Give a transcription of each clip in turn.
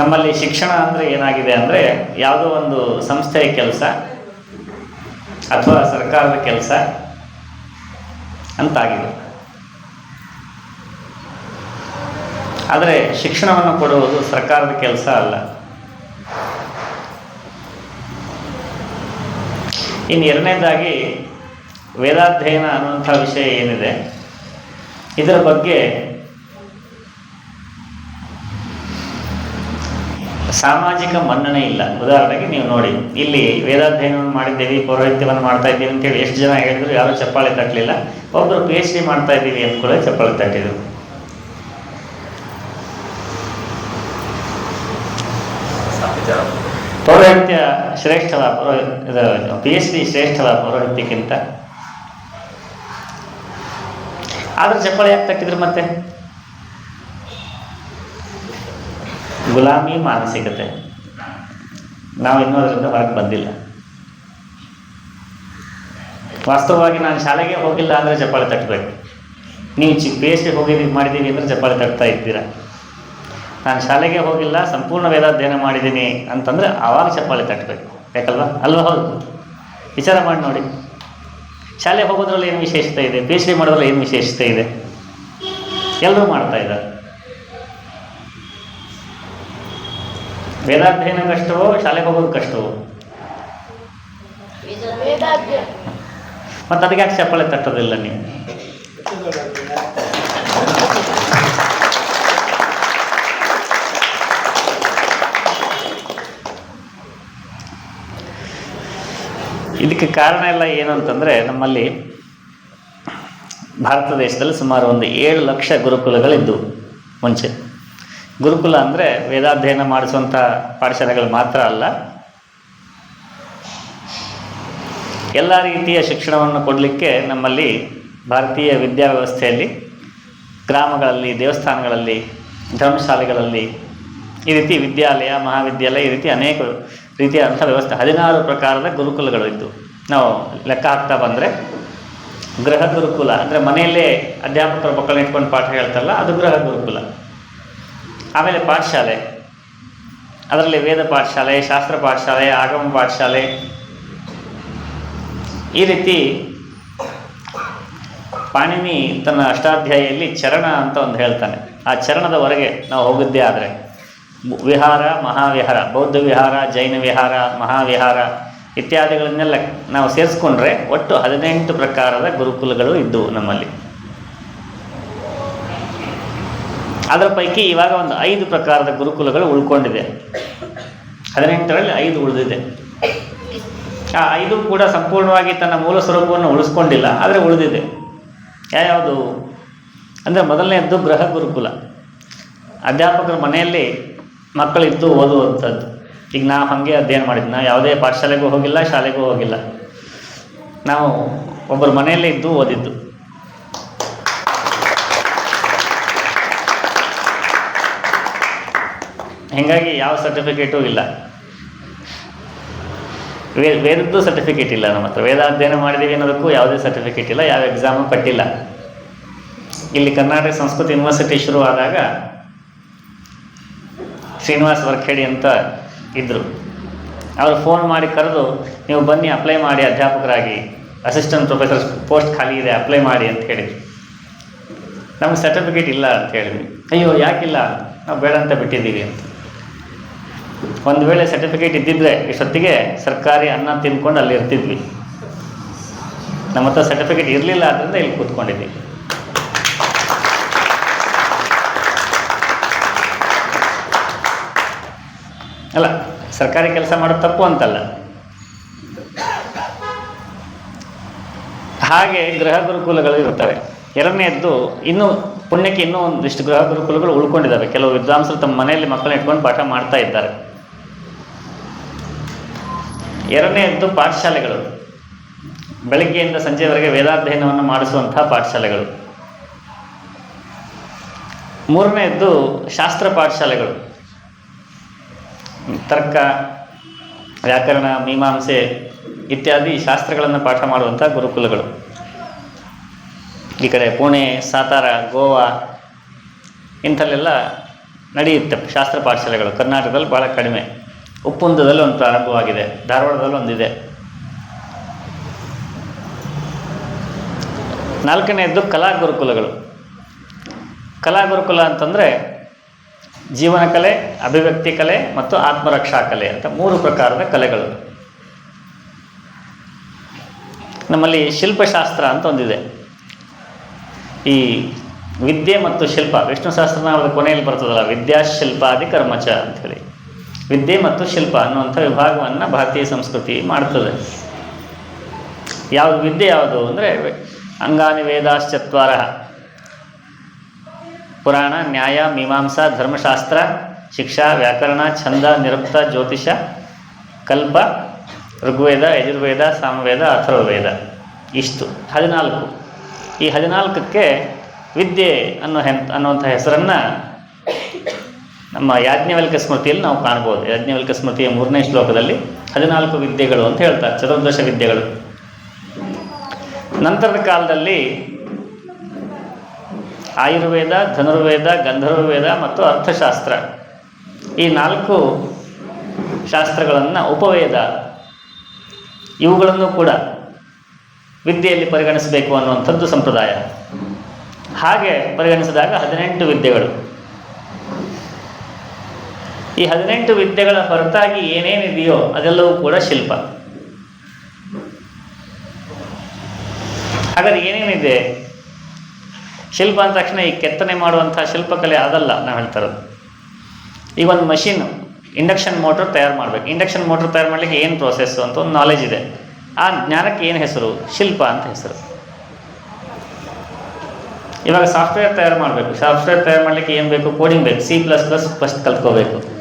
ನಮ್ಮಲ್ಲಿ ಶಿಕ್ಷಣ ಅಂದರೆ ಏನಾಗಿದೆ ಅಂದರೆ ಯಾವುದೋ ಒಂದು ಸಂಸ್ಥೆಯ ಕೆಲಸ ಅಥವಾ ಸರ್ಕಾರದ ಕೆಲಸ ಅಂತಾಗಿದೆ. ಆದರೆ ಶಿಕ್ಷಣವನ್ನು ಕೊಡುವುದು ಸರ್ಕಾರದ ಕೆಲಸ ಅಲ್ಲ. ಇನ್ನು ಎರಡನೇದಾಗಿ ವೇದಾಧ್ಯಯನ ಅನ್ನುವಂಥ ವಿಷಯ ಏನಿದೆ, ಇದರ ಬಗ್ಗೆ ಸಾಮಾಜಿಕ ಮನ್ನಣೆ ಇಲ್ಲ. ಉದಾಹರಣೆಗೆ ನೀವು ನೋಡಿ, ಇಲ್ಲಿ ವೇದಾಧ್ಯಯನವನ್ನು ಮಾಡಿದ್ದೀವಿ, ಪೌರೋಹಿತ್ಯವನ್ನು ಮಾಡ್ತಾ ಇದ್ದೀವಿ ಅಂತೇಳಿ ಎಷ್ಟು ಜನ ಹೇಳಿದ್ರು, ಯಾರೂ ಚಪ್ಪಾಳೆ ತಟ್ಟಲಿಲ್ಲ. ಒಬ್ಬರು ಪಿ ಎಚ್ ಡಿ ಮಾಡ್ತಾ ಇದ್ದೀವಿ ಅಂತ ಕೂಡ ಚಪ್ಪಾಳೆ ತಟ್ಟಿದ್ರು. ಪೌರೋಹಿತ್ಯ ಶ್ರೇಷ್ಠವ, ಪೌರೋ, ಇದು ಪಿ ಎಚ್ ಡಿ ಶ್ರೇಷ್ಠವ ಪೌರೋಹಿತ್ಯಕ್ಕಿಂತ. ಆದ್ರೆ ಚಪ್ಪಾಳೆ ಯಾಕೆ ತಟ್ಟಿದ್ರು ಮತ್ತೆ? ಗುಲಾಮಿ ಮಾನಸಿಕತೆ ನಾವು ಇನ್ನೂ ಅದರಿಂದ ಹೊರಗೆ ಬಂದಿಲ್ಲ. ವಾಸ್ತವವಾಗಿ ನಾನು ಶಾಲೆಗೆ ಹೋಗಿಲ್ಲ ಅಂದರೆ ಚಪ್ಪಾಳೆ ತಟ್ಟಬೇಕು ನೀವು ಚಿಕ್ಕ ಪಿ ಎಚ್ ಡಿ ಹೋಗಿದ್ದೀವಿ ಮಾಡಿದ್ದೀವಿ ಅಂದರೆ ಚಪ್ಪಾಳೆ ತಟ್ತಾ ಇದ್ದೀರಾ? ನಾನು ಶಾಲೆಗೆ ಹೋಗಿಲ್ಲ, ಸಂಪೂರ್ಣ ವೇದಾಧ್ಯಯನ ಮಾಡಿದ್ದೀನಿ ಅಂತಂದರೆ ಆವಾಗ ಚಪ್ಪಾಳೆ ತಟ್ಟಬೇಕು ಯಾಕಲ್ವಾ? ಅಲ್ವಾ? ಹೌದು. ವಿಚಾರ ಮಾಡಿ ನೋಡಿ. ಶಾಲೆಗೆ ಹೋಗೋದ್ರಲ್ಲಿ ಏನು ವಿಶೇಷತೆ ಇದೆ? ಪಿ ಮಾಡೋದ್ರಲ್ಲಿ ಏನು ವಿಶೇಷತೆ ಇದೆ? ಎಲ್ಲರೂ ಮಾಡ್ತಾ ಇದ್ದಾರೆ. ವೇದಾಧ್ಯಯನ ಕಷ್ಟವೋ ಶಾಲೆಗೆ ಹೋಗೋದು ಕಷ್ಟವೋ? ಮತ್ತು ಅದಕ್ಕೆ ಯಾಕೆ ಚಪ್ಪಳೆ ತಟ್ಟೋದಿಲ್ಲ ನೀವು? ಇದಕ್ಕೆ ಕಾರಣ ಎಲ್ಲ ಏನು ಅಂತಂದರೆ ನಮ್ಮಲ್ಲಿ ಭಾರತ ದೇಶದಲ್ಲಿ ಸುಮಾರು ಒಂದು ಏಳು ಲಕ್ಷ ಗುರುಕುಲಗಳಿದ್ದವು ಮುಂಚೆ. ಗುರುಕುಲ ಅಂದರೆ ವೇದಾಧ್ಯಯನ ಮಾಡಿಸುವಂಥ ಪಾಠಶಾಲೆಗಳು ಮಾತ್ರ ಅಲ್ಲ. ಎಲ್ಲ ರೀತಿಯ ಶಿಕ್ಷಣವನ್ನು ಕೊಡಲಿಕ್ಕೆ ನಮ್ಮಲ್ಲಿ ಭಾರತೀಯ ವಿದ್ಯಾವ್ಯವಸ್ಥೆಯಲ್ಲಿ ಗ್ರಾಮಗಳಲ್ಲಿ, ದೇವಸ್ಥಾನಗಳಲ್ಲಿ, ಧರ್ಮಶಾಲೆಗಳಲ್ಲಿ ಈ ರೀತಿ ವಿದ್ಯಾಲಯ, ಮಹಾವಿದ್ಯಾಲಯ ಈ ರೀತಿ ಅನೇಕ ರೀತಿಯಾದಂಥ ವ್ಯವಸ್ಥೆ. ಹದಿನಾರು ಪ್ರಕಾರದ ಗುರುಕುಲಗಳು ಇದ್ದು. ನಾವು ಲೆಕ್ಕ ಹಾಕ್ತಾ ಬಂದರೆ ಗೃಹ ಗುರುಕುಲ ಅಂದರೆ ಮನೆಯಲ್ಲೇ ಅಧ್ಯಾಪಕರ ಮಕ್ಕಳನ್ನ ಇಟ್ಕೊಂಡು ಪಾಠ ಹೇಳ್ತಾರಲ್ಲ, ಅದು ಗೃಹ ಗುರುಕುಲ. ಆಮೇಲೆ ಪಾಠಶಾಲೆ. ಅದರಲ್ಲಿ ವೇದ ಪಾಠಶಾಲೆ, ಶಾಸ್ತ್ರ ಪಾಠಶಾಲೆ, ಆಗಮ ಪಾಠಶಾಲೆ. ಈ ರೀತಿ ಪಾಣಿನಿ ತನ್ನ ಅಷ್ಟಾಧ್ಯಾಯಿಯಲ್ಲಿ ಚರಣ ಅಂತ ಒಂದು ಹೇಳ್ತಾನೆ. ಆ ಚರಣದವರೆಗೆ ನಾವು ಹೋಗಿದ್ದೇ ಆದರೆ, ವಿಹಾರ, ಮಹಾವಿಹಾರ, ಬೌದ್ಧ ವಿಹಾರ, ಜೈನ ವಿಹಾರ, ಮಹಾವಿಹಾರ ಇತ್ಯಾದಿಗಳನ್ನೆಲ್ಲ ನಾವು ಸೇರಿಸ್ಕೊಂಡ್ರೆ ಒಟ್ಟು ಹದಿನೆಂಟು ಪ್ರಕಾರದ ಗುರುಕುಲಗಳು ಇದ್ದವು ನಮ್ಮಲ್ಲಿ. ಅದರ ಪೈಕಿ ಇವಾಗ ಒಂದು ಐದು ಪ್ರಕಾರದ ಗುರುಕುಲಗಳು ಉಳ್ಕೊಂಡಿದೆ. ಹದಿನೆಂಟರಲ್ಲಿ ಐದು ಉಳಿದಿದೆ. ಆ ಐದು ಕೂಡ ಸಂಪೂರ್ಣವಾಗಿ ತನ್ನ ಮೂಲ ಸ್ವರೂಪವನ್ನು ಉಳಿಸ್ಕೊಂಡಿಲ್ಲ, ಆದರೆ ಉಳಿದಿದೆ. ಯಾವ್ಯಾವುದು? ಅಂದರೆ ಮೊದಲನೆಯದ್ದು ಗೃಹ ಗುರುಕುಲ. ಅಧ್ಯಾಪಕರ ಮನೆಯಲ್ಲಿ ಮಕ್ಕಳಿದ್ದು ಓದುವಂಥದ್ದು. ಈಗ ನಾವು ಹಾಗೆ ಅಧ್ಯಯನ ಮಾಡಿದ್ವಿ. ನಾವು ಯಾವುದೇ ಪಾಠಶಾಲೆಗೂ ಹೋಗಿಲ್ಲ, ಶಾಲೆಗೂ ಹೋಗಿಲ್ಲ. ನಾವು ಒಬ್ಬರ ಮನೆಯಲ್ಲೇ ಇದ್ದು ಓದಿದ್ದು. ಹೀಗಾಗಿ ಯಾವ ಸರ್ಟಿಫಿಕೇಟು ಇಲ್ಲ. ವೇ ವೇದದ್ದು ಸರ್ಟಿಫಿಕೇಟ್ ಇಲ್ಲ ನಮ್ಮ ಹತ್ರ. ವೇದಾಧ್ಯಯನ ಮಾಡಿದ್ದೀವಿ ಅನ್ನೋದಕ್ಕೂ ಯಾವುದೇ ಸರ್ಟಿಫಿಕೇಟ್ ಇಲ್ಲ, ಯಾವ ಎಕ್ಸಾಮು ಕಟ್ಟಿಲ್ಲ ಇಲ್ಲಿ ಕರ್ನಾಟಕ ಸಂಸ್ಕೃತ ಯೂನಿವರ್ಸಿಟಿ ಶುರುವಾದಾಗ ಶ್ರೀನಿವಾಸ್ ವರ್ಖೇಡಿ ಅಂತ ಇದ್ದರು ಅವರು ಫೋನ್ ಮಾಡಿ ಕರೆದು, ನೀವು ಬನ್ನಿ ಅಪ್ಲೈ ಮಾಡಿ, ಅಧ್ಯಾಪಕರಾಗಿ ಅಸಿಸ್ಟೆಂಟ್ ಪ್ರೊಫೆಸರ್ ಪೋಸ್ಟ್ ಖಾಲಿ ಇದೆ ಅಪ್ಲೈ ಮಾಡಿ ಅಂತ ಹೇಳಿದ್ರು. ನಮ್ಗೆ ಸರ್ಟಿಫಿಕೇಟ್ ಇಲ್ಲ ಅಂತ ಹೇಳಿದ್ವಿ. ಅಯ್ಯೋ, ಯಾಕಿಲ್ಲ? ನಾವು ಬೇಡ ಅಂತ ಬಿಟ್ಟಿದ್ದೀವಿ ಅಂತ. ಒಂದು ವೇಳೆ ಸರ್ಟಿಫಿಕೇಟ್ ಇದ್ದಿದ್ರೆ ಇಷ್ಟೊತ್ತಿಗೆ ಸರ್ಕಾರಿ ಅನ್ನ ತಿನ್ಕೊಂಡು ಅಲ್ಲಿ ಇರ್ತಿದ್ವಿ. ನಮ್ಮ ಹತ್ರ ಸರ್ಟಿಫಿಕೇಟ್ ಇರಲಿಲ್ಲ ಆದ್ದರಿಂದ ಇಲ್ಲಿ ಕೂತ್ಕೊಂಡಿದ್ವಿ. ಅಲ್ಲ, ಸರ್ಕಾರಿ ಕೆಲಸ ಮಾಡೋದು ತಪ್ಪು ಅಂತಲ್ಲ. ಹಾಗೆ ಗೃಹ ಗುರುಕುಲಗಳು ಇರ್ತವೆ ಎರಡನೇದ್ದು, ಇನ್ನೂ ಪುಣ್ಯಕ್ಕೆ ಇನ್ನೂ ಒಂದಿಷ್ಟು ಗೃಹ ಗುರುಕುಲಗಳು ಉಳ್ಕೊಂಡಿದ್ದಾವೆ. ಕೆಲವು ವಿದ್ವಾಂಸರು ತಮ್ಮ ಮನೆಯಲ್ಲಿ ಮಕ್ಕಳನ್ನ ಇಟ್ಕೊಂಡು ಪಾಠ ಮಾಡ್ತಾ ಇದ್ದಾರೆ. ಎರಡನೆಯದ್ದು ಪಾಠಶಾಲೆಗಳು. ಬೆಳಗ್ಗೆಯಿಂದ ಸಂಜೆವರೆಗೆ ವೇದಾಧ್ಯಯನವನ್ನು ಮಾಡಿಸುವಂಥ ಪಾಠಶಾಲೆಗಳು. ಮೂರನೆಯದ್ದು ಶಾಸ್ತ್ರ ಪಾಠಶಾಲೆಗಳು. ತರ್ಕ, ವ್ಯಾಕರಣ, ಮೀಮಾಂಸೆ ಇತ್ಯಾದಿ ಶಾಸ್ತ್ರಗಳನ್ನು ಪಾಠ ಮಾಡುವಂಥ ಗುರುಕುಲಗಳು. ಈ ಕಡೆ ಪುಣೆ, ಸಾತಾರ, ಗೋವಾ ಇಂಥಲ್ಲೆಲ್ಲ ನಡೆಯುತ್ತೆ ಶಾಸ್ತ್ರ ಪಾಠಶಾಲೆಗಳು. ಕರ್ನಾಟಕದಲ್ಲಿ ಭಾಳ ಕಡಿಮೆ. ಉಪ್ಪುಂದದಲ್ಲಿ ಒಂದು ಪ್ರಾರಂಭವಾಗಿದೆ. ಧಾರವಾಡದಲ್ಲಿ ಒಂದಿದೆ. ನಾಲ್ಕನೆಯದ್ದು ಕಲಾ ಗುರುಕುಲಗಳು ಕಲಾ ಗುರುಕುಲ ಅಂತಂದರೆ ಜೀವನ ಕಲೆ, ಅಭಿವ್ಯಕ್ತಿ ಕಲೆ ಮತ್ತು ಆತ್ಮರಕ್ಷಾ ಕಲೆ ಅಂತ ಮೂರು ಪ್ರಕಾರದ ಕಲೆಗಳು. ನಮ್ಮಲ್ಲಿ ಶಿಲ್ಪಶಾಸ್ತ್ರ ಅಂತ ಒಂದಿದೆ. ಈ ವಿದ್ಯೆ ಮತ್ತು ಶಿಲ್ಪ ವಿಷ್ಣು ಸಹಸ್ರನಾಮದ ಕೊನೆಯಲ್ಲಿ ಬರ್ತದಲ್ಲ, ವಿದ್ಯಾಶಿಲ್ಪಾದಿ ಕರ್ಮಚ ಅಂಥೇಳಿ ವಿದ್ಯೆ ಮತ್ತು ಶಿಲ್ಪ ಅನ್ನುವಂಥ ವಿಭಾಗವನ್ನು ಭಾರತೀಯ ಸಂಸ್ಕೃತಿ ಮಾಡ್ತದೆ. ಯಾವುದು ವಿದ್ಯೆ ಯಾವುದು ಅಂದರೆ ಅಂಗಾನಿ ವೇದಾಶ್ಚತ್ವಾರ ಪುರಾಣ, ನ್ಯಾಯ, ಮೀಮಾಂಸಾ, ಧರ್ಮಶಾಸ್ತ್ರ, ಶಿಕ್ಷಾ, ವ್ಯಾಕರಣ, ಛಂದ, ನಿರುಕ್ತ, ಜ್ಯೋತಿಷ, ಕಲ್ಪ, ಋಗ್ವೇದ, ಯಜುರ್ವೇದ, ಸಾಮವೇದ, ಅಥರ್ವವೇದ. ಇಷ್ಟು. ಹದಿನಾಲ್ಕು. ಈ ಹದಿನಾಲ್ಕಕ್ಕೆ ವಿದ್ಯೆ ಅನ್ನೋ ಹೆನ್ ಅನ್ನುವಂಥ ಹೆಸರನ್ನು ನಮ್ಮ ಯಾಜ್ಞವಲ್ಕ ಸ್ಮೃತಿಯಲ್ಲಿ ನಾವು ಕಾಣ್ಬೋದು ಯಾಜ್ಞವಲ್ಕ ಸ್ಮೃತಿಯ ಮೂರನೇ ಶ್ಲೋಕದಲ್ಲಿ ಹದಿನಾಲ್ಕು ವಿದ್ಯೆಗಳು ಅಂತ ಹೇಳ್ತಾರೆ, ಚತುರ್ದಶ ವಿದ್ಯೆಗಳು. ನಂತರದ ಕಾಲದಲ್ಲಿ ಆಯುರ್ವೇದ, ಧನುರ್ವೇದ, ಗಂಧರ್ವವೇದ ಮತ್ತು ಅರ್ಥಶಾಸ್ತ್ರ. ಈ ನಾಲ್ಕು ಶಾಸ್ತ್ರಗಳನ್ನು ಉಪವೇದ, ಇವುಗಳನ್ನು ಕೂಡ ವಿದ್ಯೆಯಲ್ಲಿ ಪರಿಗಣಿಸಬೇಕು ಅನ್ನುವಂಥದ್ದು ಸಂಪ್ರದಾಯ. ಹಾಗೆ ಪರಿಗಣಿಸಿದಾಗ ಹದಿನೆಂಟು ವಿದ್ಯೆಗಳು. ಈ ಹದಿನೆಂಟು ವಿದ್ಯೆಗಳ ಹೊರತಾಗಿ ಏನೇನಿದೆಯೋ ಅದೆಲ್ಲವೂ ಕೂಡ ಶಿಲ್ಪ. ಹಾಗಾದ್ರೆ ಏನೇನಿದೆ? ಶಿಲ್ಪ ಅಂದ ತಕ್ಷಣ ಈ ಕೆತ್ತನೆ ಮಾಡುವಂಥ ಶಿಲ್ಪಕಲೆ ಅದಲ್ಲ ನಾವು ಹೇಳ್ತಾ ಇರೋದು. ಈಗ ಒಂದು ಮಷೀನ್, ಇಂಡಕ್ಷನ್ ಮೋಟ್ರ್ ತಯಾರು ಮಾಡಬೇಕು. ಇಂಡಕ್ಷನ್ ಮೋಟ್ರ್ ತಯಾರು ಮಾಡಲಿಕ್ಕೆ ಏನು ಪ್ರೋಸೆಸ್ಸು ಅಂತ ಒಂದು ನಾಲೆಜ್ ಇದೆ. ಆ ಜ್ಞಾನಕ್ಕೆ ಏನು ಹೆಸರು? ಶಿಲ್ಪ ಅಂತ ಹೆಸರು. ಇವಾಗ ಸಾಫ್ಟ್ವೇರ್ ತಯಾರು ಮಾಡಬೇಕು. ಸಾಫ್ಟ್ವೇರ್ ತಯಾರು ಮಾಡಲಿಕ್ಕೆ ಏನು ಬೇಕು? ಕೋಡಿಂಗ್ ಬೇಕು. ಸಿ ಪ್ಲಸ್ ಪ್ಲಸ್ ಫಸ್ಟ್ ಕಲ್ತ್ಕೋಬೇಕು.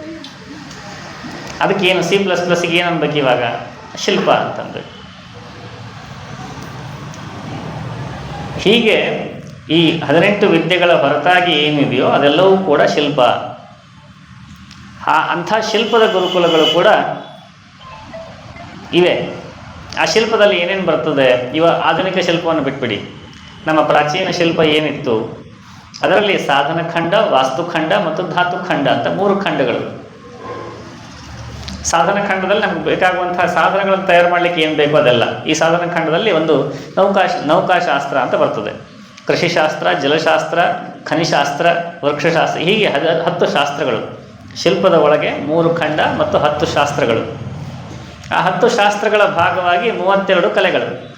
ಅದಕ್ಕೆ ಏನು ಸಿ ಪ್ಲಸ್ ಪ್ಲಸ್ಗೆ ಏನು ಅನ್ಬೇಕು ಇವಾಗ? ಶಿಲ್ಪ ಅಂತಂದು ಹೀಗೆ ಈ ಹದಿನೆಂಟು ವಿದ್ಯೆಗಳ ಹೊರತಾಗಿ ಏನಿದೆಯೋ ಅದೆಲ್ಲವೂ ಕೂಡ ಶಿಲ್ಪ. ಆ ಅಂಥ ಶಿಲ್ಪದ ಗುರುಕುಲಗಳು ಕೂಡ ಇವೆ. ಆ ಶಿಲ್ಪದಲ್ಲಿ ಏನೇನು ಬರ್ತದೆ? ಇವ ಆಧುನಿಕ ಶಿಲ್ಪವನ್ನು ಬಿಟ್ಬಿಡಿ. ನಮ್ಮ ಪ್ರಾಚೀನ ಶಿಲ್ಪ ಏನಿತ್ತು? ಅದರಲ್ಲಿ ಸಾಧನಖಂಡ, ವಾಸ್ತುಖಂಡ ಮತ್ತು ಧಾತುಖಂಡ ಅಂತ ಮೂರು ಖಂಡಗಳು. ಸಾಧನ ಖಂಡದಲ್ಲಿ ನಮ್ಗೆ ಬೇಕಾಗುವಂತಹ ಸಾಧನಗಳನ್ನು ತಯಾರು ಮಾಡಲಿಕ್ಕೆ ಏನು ಬೇಕೋ ಅದೆಲ್ಲ. ಈ ಸಾಧನ ಖಂಡದಲ್ಲಿ ಒಂದು ನೌಕಾಶ, ನೌಕಾಶಾಸ್ತ್ರ ಅಂತ ಬರ್ತದೆ. ಕೃಷಿಶಾಸ್ತ್ರ, ಜಲಶಾಸ್ತ್ರ, ಖನಿಶಾಸ್ತ್ರ, ವೃಕ್ಷಶಾಸ್ತ್ರ, ಹೀಗೆ ಹದ, ಹತ್ತು ಶಾಸ್ತ್ರಗಳು. ಶಿಲ್ಪದ ಒಳಗೆ ಮೂರು ಖಂಡ ಮತ್ತು ಹತ್ತು ಶಾಸ್ತ್ರಗಳು. ಆ ಹತ್ತು ಶಾಸ್ತ್ರಗಳ ಭಾಗವಾಗಿ ಮೂವತ್ತೆರಡು ಕಲೆಗಳು.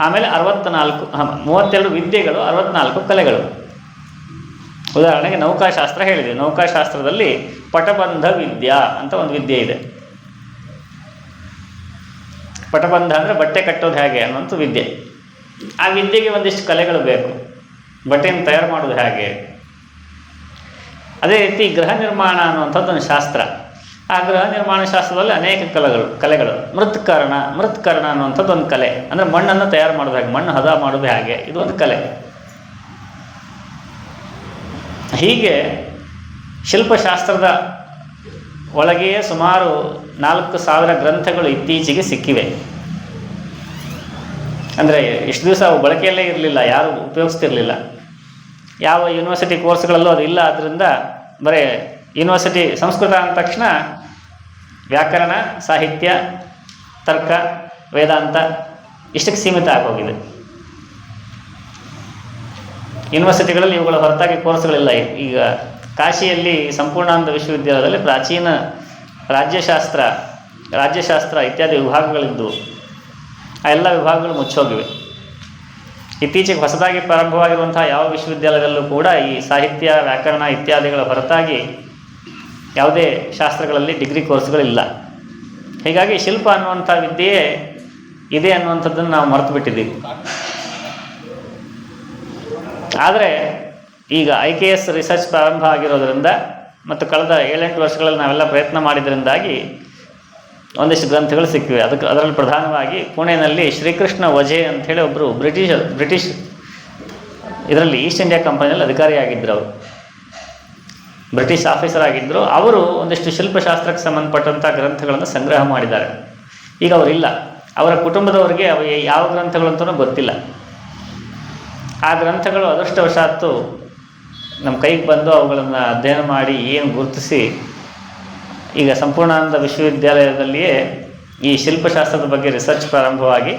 ಆಮೇಲೆ ಅರವತ್ತ್ನಾಲ್ಕು ಮೂವತ್ತೆರಡು ವಿದ್ಯೆಗಳು, ಅರವತ್ನಾಲ್ಕು ಕಲೆಗಳು. ಉದಾಹರಣೆಗೆ ನೌಕಾಶಾಸ್ತ್ರ ಹೇಳಿದೆ. ನೌಕಾಶಾಸ್ತ್ರದಲ್ಲಿ ಪಟಬಂಧ ವಿದ್ಯಾ ಅಂತ ಒಂದು ವಿದ್ಯೆ ಇದೆ. ಪಟಬಂಧ ಅಂದರೆ ಬಟ್ಟೆ ಕಟ್ಟೋದು ಹೇಗೆ ಅನ್ನೋಂಥ ವಿದ್ಯೆ. ಆ ವಿದ್ಯೆಗೆ ಒಂದಿಷ್ಟು ಕಲೆಗಳು ಬೇಕು. ಬಟ್ಟೆಯನ್ನು ತಯಾರು ಮಾಡೋದು ಹೇಗೆ? ಅದೇ ರೀತಿ ಗೃಹ ನಿರ್ಮಾಣ ಅನ್ನುವಂಥದ್ದು ಒಂದು ಶಾಸ್ತ್ರ. ಆ ಗೃಹ ನಿರ್ಮಾಣ ಶಾಸ್ತ್ರದಲ್ಲಿ ಅನೇಕ ಕಲೆಗಳು ಕಲೆಗಳು. ಮೃತ್ಕರ್ಣ ಮೃತ್ಕರ್ಣ ಅನ್ನುವಂಥದ್ದು ಒಂದು ಕಲೆ. ಅಂದರೆ ಮಣ್ಣನ್ನು ತಯಾರು ಮಾಡೋದು ಹೇಗೆ? ಮಣ್ಣು ಹದ ಮಾಡೋದು ಹೇಗೆ? ಇದು ಒಂದು ಕಲೆ. ಹೀಗೆ ಶಿಲ್ಪಶಾಸ್ತ್ರದ ಒಳಗೆಯೇ ಸುಮಾರು ನಾಲ್ಕು ಸಾವಿರ ಗ್ರಂಥಗಳು ಇತ್ತೀಚೆಗೆ ಸಿಕ್ಕಿವೆ. ಅಂದರೆ ಇಷ್ಟು ದಿವಸ ಅವು ಬಳಕೆಯಲ್ಲೇ ಇರಲಿಲ್ಲ, ಯಾರು ಉಪಯೋಗಿಸ್ತಿರಲಿಲ್ಲ. ಯಾವ ಯೂನಿವರ್ಸಿಟಿ ಕೋರ್ಸ್ಗಳಲ್ಲೂ ಅದು ಇಲ್ಲ ಆದ್ದರಿಂದ ಬರೀ ಯೂನಿವರ್ಸಿಟಿ ಸಂಸ್ಕೃತ ಅಂದ ತಕ್ಷಣ ವ್ಯಾಕರಣ, ಸಾಹಿತ್ಯ, ತರ್ಕ, ವೇದಾಂತ ಇಷ್ಟಕ್ಕೆ ಸೀಮಿತ ಆಗೋಗಿದೆ. ಯೂನಿವರ್ಸಿಟಿಗಳಲ್ಲಿ ಇವುಗಳ ಹೊರತಾಗಿ ಕೋರ್ಸ್ಗಳಿಲ್ಲ ಈಗ ಕಾಶಿಯಲ್ಲಿ ಸಂಪೂರ್ಣಾನಂದ ವಿಶ್ವವಿದ್ಯಾಲಯದಲ್ಲಿ ಪ್ರಾಚೀನ ರಾಜ್ಯಶಾಸ್ತ್ರ ರಾಜ್ಯಶಾಸ್ತ್ರ ಇತ್ಯಾದಿ ವಿಭಾಗಗಳಿದ್ದು, ಆ ಎಲ್ಲ ವಿಭಾಗಗಳು ಮುಚ್ಚೋಗಿವೆ. ಇತ್ತೀಚೆಗೆ ಹೊಸದಾಗಿ ಪ್ರಾರಂಭವಾಗಿರುವಂತಹ ಯಾವ ವಿಶ್ವವಿದ್ಯಾಲಯದಲ್ಲೂ ಕೂಡ ಈ ಸಾಹಿತ್ಯ, ವ್ಯಾಕರಣ ಇತ್ಯಾದಿಗಳ ಹೊರತಾಗಿ ಯಾವುದೇ ಶಾಸ್ತ್ರಗಳಲ್ಲಿ ಡಿಗ್ರಿ ಕೋರ್ಸ್ಗಳಿಲ್ಲ ಹೀಗಾಗಿ ಶಿಲ್ಪ ಅನ್ನುವಂಥ ವಿದ್ಯೆಯೇ ಇದೆ ಅನ್ನುವಂಥದ್ದನ್ನು ನಾವು ಮರೆತು ಬಿಟ್ಟಿದ್ದೀವಿ. ಆದರೆ ಈಗ ಐ ಕೆ ಎಸ್ ರಿಸರ್ಚ್ ಪ್ರಾರಂಭ ಆಗಿರೋದ್ರಿಂದ ಮತ್ತು ಕಳೆದ ಏಳೆಂಟು ವರ್ಷಗಳಲ್ಲಿ ನಾವೆಲ್ಲ ಪ್ರಯತ್ನ ಮಾಡಿದ್ರಿಂದಾಗಿ ಒಂದಿಷ್ಟು ಗ್ರಂಥಗಳು ಸಿಕ್ಕಿವೆ. ಅದಕ್ಕೆ ಅದರಲ್ಲಿ ಪ್ರಧಾನವಾಗಿ ಪುಣೆಯಲ್ಲಿ ಶ್ರೀಕೃಷ್ಣ ವಜೆ ಅಂಥೇಳಿ ಒಬ್ಬರು ಬ್ರಿಟಿಷ್ ಬ್ರಿಟಿಷ್ ಇದರಲ್ಲಿ ಈಸ್ಟ್ ಇಂಡಿಯಾ ಕಂಪನಿಯಲ್ಲಿ ಅಧಿಕಾರಿಯಾಗಿದ್ದರು ಅವರು. ಬ್ರಿಟಿಷ್ ಆಫೀಸರ್ ಆಗಿದ್ದರು ಅವರು ಒಂದಿಷ್ಟು ಶಿಲ್ಪಶಾಸ್ತ್ರಕ್ಕೆ ಸಂಬಂಧಪಟ್ಟಂಥ ಗ್ರಂಥಗಳನ್ನು ಸಂಗ್ರಹ ಮಾಡಿದ್ದಾರೆ. ಈಗ ಅವರಿಲ್ಲ. ಅವರ ಕುಟುಂಬದವರಿಗೆ ಅವು ಯಾವ ಗ್ರಂಥಗಳು ಗೊತ್ತಿಲ್ಲ. ಆ ಗ್ರಂಥಗಳು ಅದೃಷ್ಟವಶಾತ್ತು ನಮ್ಮ ಕೈಗೆ ಬಂದು ಅವುಗಳನ್ನು ಅಧ್ಯಯನ ಮಾಡಿ ಏನು ಗುರುತಿಸಿ, ಈಗ ಸಂಪೂರ್ಣಾನಂದ ವಿಶ್ವವಿದ್ಯಾಲಯದಲ್ಲಿಯೇ ಈ ಶಿಲ್ಪಶಾಸ್ತ್ರದ ಬಗ್ಗೆ ರಿಸರ್ಚ್ ಪ್ರಾರಂಭವಾಗಿ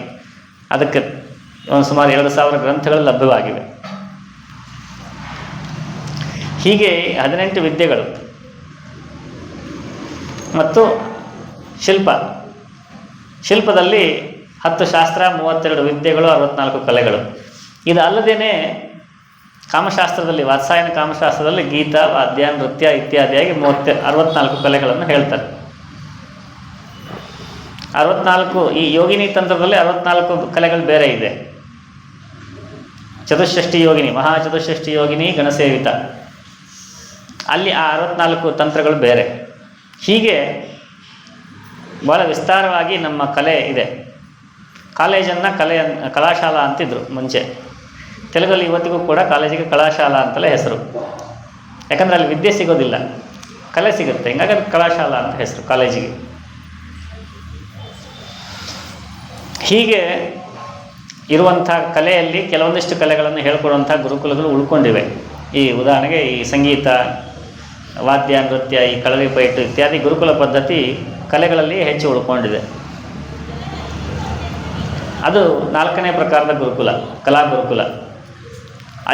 ಅದಕ್ಕೆ ಒಂದು ಸುಮಾರು ಎರಡು ಸಾವಿರ ಗ್ರಂಥಗಳು ಲಭ್ಯವಾಗಿವೆ. ಹೀಗೆ ಹದಿನೆಂಟು ವಿದ್ಯೆಗಳು ಮತ್ತು ಶಿಲ್ಪ. ಶಿಲ್ಪದಲ್ಲಿ ಹತ್ತು ಶಾಸ್ತ್ರ, ಮೂವತ್ತೆರಡು ವಿದ್ಯೆಗಳು, ಅರವತ್ನಾಲ್ಕು ಕಲೆಗಳು. ಇದು ಕಾಮಶಾಸ್ತ್ರದಲ್ಲಿ, ವಾತ್ಸಾಯನ ಕಾಮಶಾಸ್ತ್ರದಲ್ಲಿ ಗೀತ, ವಾದ್ಯ, ನೃತ್ಯ ಇತ್ಯಾದಿಯಾಗಿ ಮೂವತ್ತೆ ಅರವತ್ನಾಲ್ಕು ಕಲೆಗಳನ್ನು ಹೇಳ್ತಾರೆ. ಅರವತ್ನಾಲ್ಕು, ಈ ಯೋಗಿನಿ ತಂತ್ರದಲ್ಲಿ ಅರವತ್ನಾಲ್ಕು ಕಲೆಗಳು ಬೇರೆ ಇದೆ. ಚತುಷ್ಷಷ್ಟಿ ಯೋಗಿನಿ, ಮಹಾ ಯೋಗಿನಿ, ಗಣಸೇವಿತ. ಅಲ್ಲಿ ಆ ಅರವತ್ನಾಲ್ಕು ತಂತ್ರಗಳು ಬೇರೆ. ಹೀಗೆ ಭಾಳ ವಿಸ್ತಾರವಾಗಿ ನಮ್ಮ ಕಲೆ ಇದೆ. ಕಾಲೇಜನ್ನು ಕಲೆ ಕಲಾಶಾಲಾ ಅಂತಿದ್ರು ಮುಂಚೆ. ತೆಲುಗಲ್ಲಿ ಇವತ್ತಿಗೂ ಕೂಡ ಕಾಲೇಜಿಗೆ ಕಲಾಶಾಲಾ ಅಂತಲೇ ಹೆಸರು. ಯಾಕಂದರೆ ಅಲ್ಲಿ ವಿದ್ಯೆ ಸಿಗೋದಿಲ್ಲ. ಕಲೆ ಸಿಗುತ್ತೆ. ಹಿಂಗಾಗಿ ಅದು ಅಂತ ಹೆಸರು ಕಾಲೇಜಿಗೆ. ಹೀಗೆ ಇರುವಂಥ ಕಲೆಯಲ್ಲಿ ಕೆಲವೊಂದಿಷ್ಟು ಕಲೆಗಳನ್ನು ಹೇಳ್ಕೊಡುವಂಥ ಗುರುಕುಲಗಳು ಉಳ್ಕೊಂಡಿವೆ. ಈ ಉದಾಹರಣೆಗೆ ಈ ಸಂಗೀತ, ವಾದ್ಯ, ನೃತ್ಯ, ಈ ಕಳರಿ ಪೈಟು ಇತ್ಯಾದಿ ಗುರುಕುಲ ಪದ್ಧತಿ ಕಲೆಗಳಲ್ಲಿ ಹೆಚ್ಚು ಉಳ್ಕೊಂಡಿದೆ. ಅದು ನಾಲ್ಕನೇ ಪ್ರಕಾರದ ಗುರುಕುಲ, ಕಲಾ ಗುರುಕುಲ.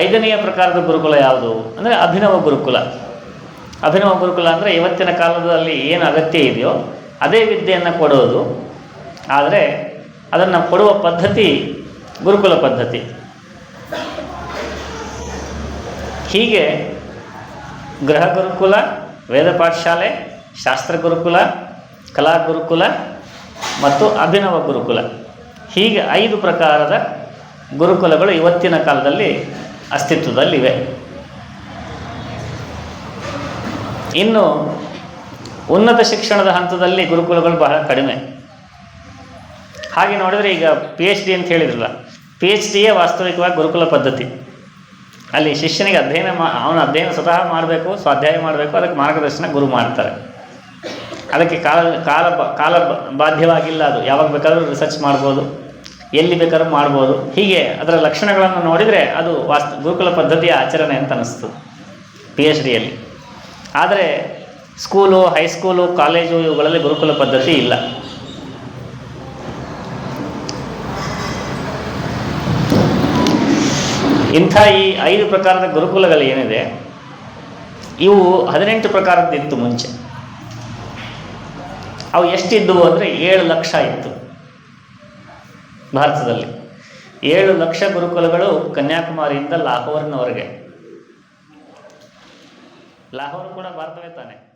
ಐದನೆಯ ಪ್ರಕಾರದ ಗುರುಕುಲ ಯಾವುದು? ಅಂದರೆ ಅಭಿನವ ಗುರುಕುಲ. ಅಭಿನವ ಗುರುಕುಲ ಅಂದರೆ ಇವತ್ತಿನ ಕಾಲದಲ್ಲಿ ಏನು ಅಗತ್ಯ ಇದೆಯೋ ಅದೇ ವಿದ್ಯೆಯನ್ನು ಕೊಡೋದು. ಆದರೆ ಅದನ್ನು ಕೊಡುವ ಪದ್ಧತಿ ಗುರುಕುಲ ಪದ್ಧತಿ. ಹೀಗೆ ಗೃಹ ಗುರುಕುಲ, ವೇದ ಪಾಠಶಾಲೆ, ಶಾಸ್ತ್ರ ಗುರುಕುಲ, ಕಲಾ ಗುರುಕುಲ ಮತ್ತು ಅಭಿನವ ಗುರುಕುಲ. ಹೀಗೆ ಐದು ಪ್ರಕಾರದ ಗುರುಕುಲಗಳು ಇವತ್ತಿನ ಕಾಲದಲ್ಲಿ ಅಸ್ತಿತ್ವದಲ್ಲಿವೆ. ಇನ್ನು ಉನ್ನತ ಶಿಕ್ಷಣದ ಹಂತದಲ್ಲಿ ಗುರುಕುಲಗಳು ಬಹಳ ಕಡಿಮೆ. ಹಾಗೆ ನೋಡಿದರೆ ಈಗ ಪಿ ಎಚ್ ಡಿ ಅಂತ ಹೇಳಿದ್ರಲ್ಲ ಪಿ ಎಚ್ ಡಿಯೇ ವಾಸ್ತವಿಕವಾಗಿ ಗುರುಕುಲ ಪದ್ಧತಿ. ಅಲ್ಲಿ ಶಿಷ್ಯನಿಗೆ ಅಧ್ಯಯನ ಮಾ, ಅವನ ಅಧ್ಯಯನ ಸ್ವತಃ ಮಾಡಬೇಕು, ಸ್ವಾಧ್ಯಾಯ ಮಾಡಬೇಕು, ಅದಕ್ಕೆ ಮಾರ್ಗದರ್ಶನ ಗುರು ಮಾಡ್ತಾರೆ. ಅದಕ್ಕೆ ಕಾಲ ಕಾಲ ಕಾಲ ಬಾಧ್ಯವಾಗಿಲ್ಲ ಅದು. ಯಾವಾಗ ಬೇಕಾದರೂ ರಿಸರ್ಚ್ ಮಾಡ್ಬೋದು. ಎಲ್ಲಿ ಬೇಕಾದ್ರೂ ಮಾಡ್ಬೋದು. ಹೀಗೆ ಅದರ ಲಕ್ಷಣಗಳನ್ನು ನೋಡಿದರೆ ಅದು ವಾಸ್ತು, ಗುರುಕುಲ ಪದ್ಧತಿಯ ಆಚರಣೆ ಅಂತ ಅನ್ನಿಸ್ತು ಪಿ ಎಚ್ ಡಿಯಲ್ಲಿ ಆದರೆ ಸ್ಕೂಲು ಹೈಸ್ಕೂಲು ಕಾಲೇಜು ಇವುಗಳಲ್ಲಿ ಗುರುಕುಲ ಪದ್ಧತಿ ಇಲ್ಲ. ಇಂಥ ಈ ಐದು ಪ್ರಕಾರದ ಗುರುಕುಲಗಳು ಏನಿದೆ, ಇವು ಹದಿನೆಂಟು ಪ್ರಕಾರದ್ದಿತ್ತು ಮುಂಚೆ. ಅವು ಎಷ್ಟಿದ್ದವು ಅಂದರೆ ಏಳು ಲಕ್ಷ ಇತ್ತು. ಭಾರತದಲ್ಲಿ ಏಳು ಲಕ್ಷ ಗುರುಕುಲಗಳು ಕನ್ಯಾಕುಮಾರಿಯಿಂದ ಲಾಹೋರ್ನವರೆಗೆ. ಲಾಹೋರ್ ಕೂಡ ಭಾರತವೇ ತಾನೆ.